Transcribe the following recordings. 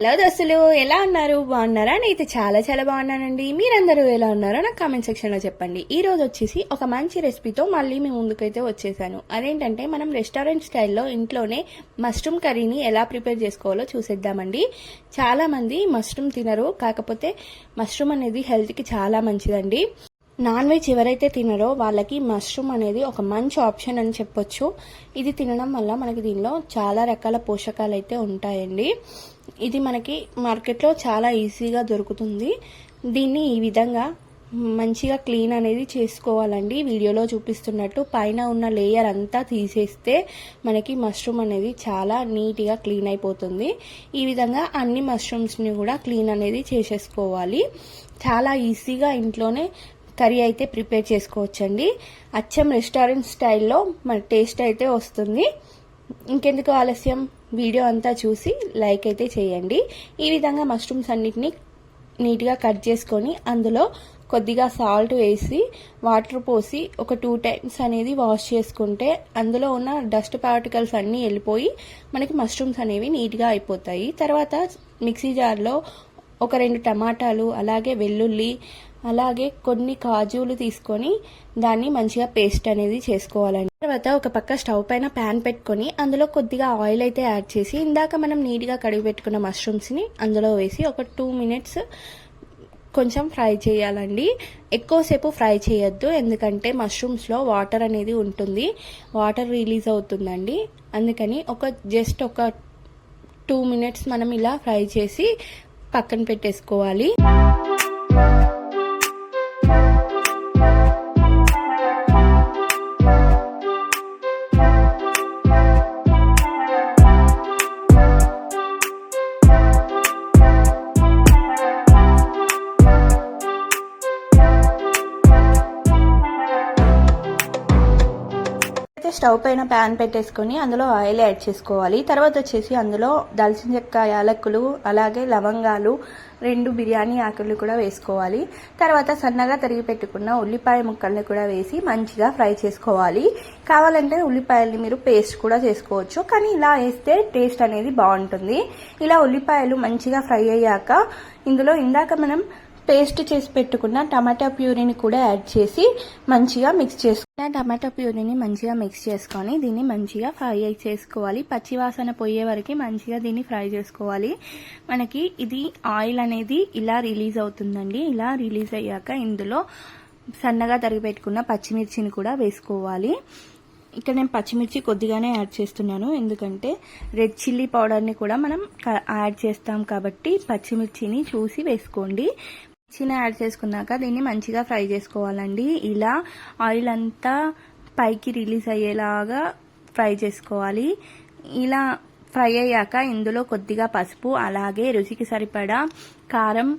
Hello దోస్తులు ఎలా ఉన్నారు? బాగున్నారా? నేనైతే చాలా చాలా బాగున్నానండి. మీరందరూ ఎలా ఉన్నారో నాకు కామెంట్ సెక్షన్లో చెప్పండి. ఈ రోజు వచ్చేసి ఒక మంచి రెసిపీతో మళ్ళీ మీ ముందుకైతే వచ్చేసాను. అదేంటంటే మనం రెస్టారెంట్ స్టైల్లో ఇంట్లోనే మష్రూమ్ కర్రీని ఎలా ప్రిపేర్ చేసుకోవాలో చూసేద్దామండి. చాలామంది మష్రూమ్ తినరు కాకపోతే మష్రూమ్ అనేది హెల్త్కి చాలా మంచిదండి. నాన్ వెజ్ ఎవరైతే తినరో వాళ్ళకి మష్రూమ్ అనేది ఒక మంచి ఆప్షన్ అని చెప్పొచ్చు. ఇది తినడం వల్ల మనకి దీనిలో చాలా రకాల పోషకాలు అయితే ఉంటాయండి. ఇది మనకి మార్కెట్లో చాలా ఈజీగా దొరుకుతుంది. దీన్ని ఈ విధంగా మంచిగా క్లీన్ అనేది చేసుకోవాలండి. వీడియోలో చూపిస్తున్నట్టు పైన ఉన్న లేయర్ అంతా తీసేస్తే మనకి మష్రూమ్ అనేది చాలా నీట్గా క్లీన్ అయిపోతుంది. ఈ విధంగా అన్ని మష్రూమ్స్ని కూడా క్లీన్ అనేది చేసేసుకోవాలి. చాలా ఈజీగా ఇంట్లోనే కర్రీ అయితే ప్రిపేర్ చేసుకోవచ్చండి. అచ్చం రెస్టారెంట్ స్టైల్లో మన టేస్ట్ అయితే వస్తుంది. ఇంకెందుకు ఆలస్యం? వీడియో అంతా చూసి లైక్ అయితే చేయండి. ఈ విధంగా మష్రూమ్స్ అన్నిటిని నీట్గా కట్ చేసుకొని అందులో కొద్దిగా సాల్ట్ వేసి వాటర్ పోసి ఒక టూ టైమ్స్ అనేది వాష్ చేసుకుంటే అందులో ఉన్న డస్ట్ పార్టికల్స్ అన్నీ వెళ్ళిపోయి మనకి మష్రూమ్స్ అనేవి నీట్గా అయిపోతాయి. తర్వాత మిక్సీ జార్లో ఒక రెండు టమాటాలు అలాగే వెల్లుల్లి అలాగే కొన్ని కాజులు తీసుకొని దాన్ని మంచిగా పేస్ట్ అనేది చేసుకోవాలండి. తర్వాత ఒక పక్క స్టవ్ పైన ప్యాన్ పెట్టుకొని అందులో కొద్దిగా ఆయిల్ అయితే యాడ్ చేసి ఇందాక మనం నీట్గా కడిగి పెట్టుకున్న మష్రూమ్స్ని అందులో వేసి ఒక టూ మినిట్స్ కొంచెం ఫ్రై చేయాలండి. ఎక్కువసేపు ఫ్రై చేయొద్దు ఎందుకంటే మష్రూమ్స్లో వాటర్ అనేది ఉంటుంది. వాటర్ రిలీజ్ అవుతుందండి. అందుకని ఒక జస్ట్ ఒక టూ మినిట్స్ మనం ఇలా ఫ్రై చేసి పక్కన పెట్టేసుకోవాలి. అయితే స్టవ్ పైన ప్యాన్ పెట్టేసుకొని అందులో ఆయిల్ యాడ్ చేసుకోవాలి. తర్వాత వచ్చేసి అందులో దాల్చిన చెక్క యాలక్కులు అలాగే లవంగాలు రెండు బిర్యానీ ఆకులు కూడా వేసుకోవాలి. తర్వాత సన్నగా తరిగి పెట్టుకున్న ఉల్లిపాయ ముక్కల్ని కూడా వేసి మంచిగా ఫ్రై చేసుకోవాలి. కావాలంటే ఉల్లిపాయల్ని మీరు పేస్ట్ కూడా చేసుకోవచ్చు. కానీ ఇలా వేస్తే టేస్ట్ అనేది బాగుంటుంది. ఇలా ఉల్లిపాయలు మంచిగా ఫ్రై అయ్యాక ఇందులో ఇందాక మనం పేస్ట్ చేసి పెట్టుకున్న టమాటా ప్యూరీని కూడా యాడ్ చేసి మంచిగా మిక్స్ చేసుకోవాలి టమాటా ప్యూరీని మంచిగా మిక్స్ చేసుకొని దీన్ని మంచిగా ఫ్రై చేసుకోవాలి. పచ్చివాసన పోయే వరకు మంచిగా దీన్ని ఫ్రై చేసుకోవాలి. మనకి ఇది ఆయిల్ అనేది ఇలా రిలీజ్ అవుతుందండి. ఇలా రిలీజ్ అయ్యాక ఇందులో సన్నగా తరిగి పెట్టుకున్న పచ్చిమిర్చిని కూడా వేసుకోవాలి. ఇక్కడ నేను పచ్చిమిర్చి కొద్దిగానే యాడ్ చేస్తున్నాను. ఎందుకంటే రెడ్ చిల్లీ పౌడర్ని కూడా మనం యాడ్ చేస్తాం కాబట్టి పచ్చిమిర్చిని చూసి వేసుకోండి. చిన్న యాడ్ చేసుకున్నాక దీన్ని మంచిగా ఫ్రై చేసుకోవాలండి. ఇలా ఆయిల్ అంతా పైకి రిలీజ్ అయ్యేలాగా ఫ్రై చేసుకోవాలి. ఇలా ఫ్రై అయ్యాక ఇందులో కొద్దిగా పసుపు అలాగే రుచికి సరిపడా కారం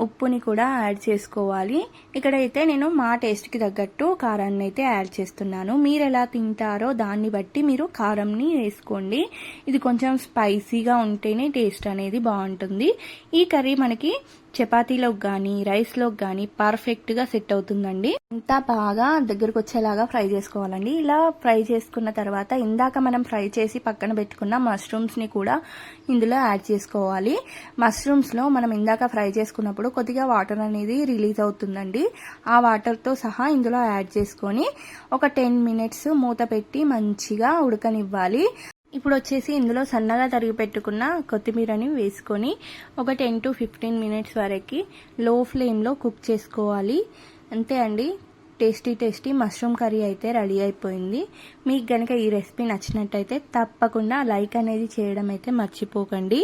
ఉప్పుని కూడా యాడ్ చేసుకోవాలి. ఇక్కడైతే నేను మా టేస్ట్కి తగ్గట్టు కారాన్ని అయితే యాడ్ చేస్తున్నాను. మీరు ఎలా తింటారో దాన్ని బట్టి మీరు కారంని వేసుకోండి. ఇది కొంచెం స్పైసీగా ఉంటేనే టేస్ట్ అనేది బాగుంటుంది. ఈ కర్రీ మనకి చపాతీలోకి కానీ రైస్లోకి కానీ పర్ఫెక్ట్గా సెట్ అవుతుందండి. అంతా బాగా దగ్గరకు వచ్చేలాగా ఫ్రై చేసుకోవాలండి. ఇలా ఫ్రై చేసుకున్న తర్వాత ఇందాక మనం ఫ్రై చేసి పక్కన పెట్టుకున్న మష్రూమ్స్ని కూడా ఇందులో యాడ్ చేసుకోవాలి. మష్రూమ్స్లో మనం ఇందాక ఫ్రై చేసుకున్నప్పుడు కొద్దిగా వాటర్ అనేది రిలీజ్ అవుతుందండి. ఆ వాటర్తో సహా ఇందులో యాడ్ చేసుకొని ఒక టెన్ మినిట్స్ మూత పెట్టి మంచిగా ఉడకనివ్వాలి. ఇప్పుడు వచ్చేసి ఇందులో సన్నగా తరిగి పెట్టుకున్న కొత్తిమీరని వేసుకొని ఒక టెన్ టు ఫిఫ్టీన్ మినిట్స్ వరకు లో ఫ్లేమ్లో కుక్ చేసుకోవాలి. అంతే అండి. టేస్టీ టేస్టీ మష్రూమ్ కర్రీ అయితే రెడీ అయిపోయింది. మీకు గనక ఈ రెసిపీ నచ్చినట్టయితే తప్పకుండా లైక్ అనేది చేయడం అయితే మర్చిపోకండి.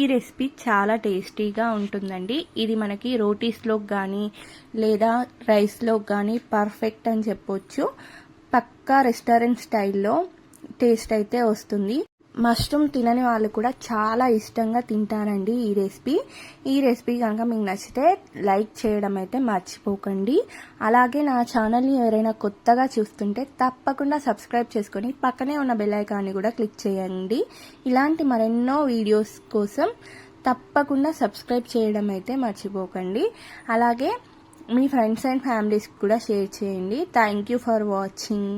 ఈ రెసిపీ చాలా టేస్టీగా ఉంటుందండి. ఇది మనకి రోటీస్లోకి కానీ లేదా రైస్లోకి కానీ పర్ఫెక్ట్ అని చెప్పొచ్చు. పక్కా రెస్టారెంట్ స్టైల్లో టేస్ట్ అయితే వస్తుంది. మష్రూమ్ తినని వాళ్ళు కూడా చాలా ఇష్టంగా తింటారండి ఈ రెసిపీ. ఈ రెసిపీ కనుక మీకు నచ్చితే లైక్ చేయడం అయితే మర్చిపోకండి. అలాగే నా ఛానల్ని ఎవరైనా కొత్తగా చూస్తుంటే తప్పకుండా సబ్స్క్రైబ్ చేసుకొని పక్కనే ఉన్న బెల్లైకాన్ని కూడా క్లిక్ చేయండి. ఇలాంటి మరెన్నో వీడియోస్ కోసం తప్పకుండా సబ్స్క్రైబ్ చేయడం అయితే మర్చిపోకండి. అలాగే మీ ఫ్రెండ్స్ అండ్ ఫ్యామిలీస్కి కూడా షేర్ చేయండి. Thank you for watching.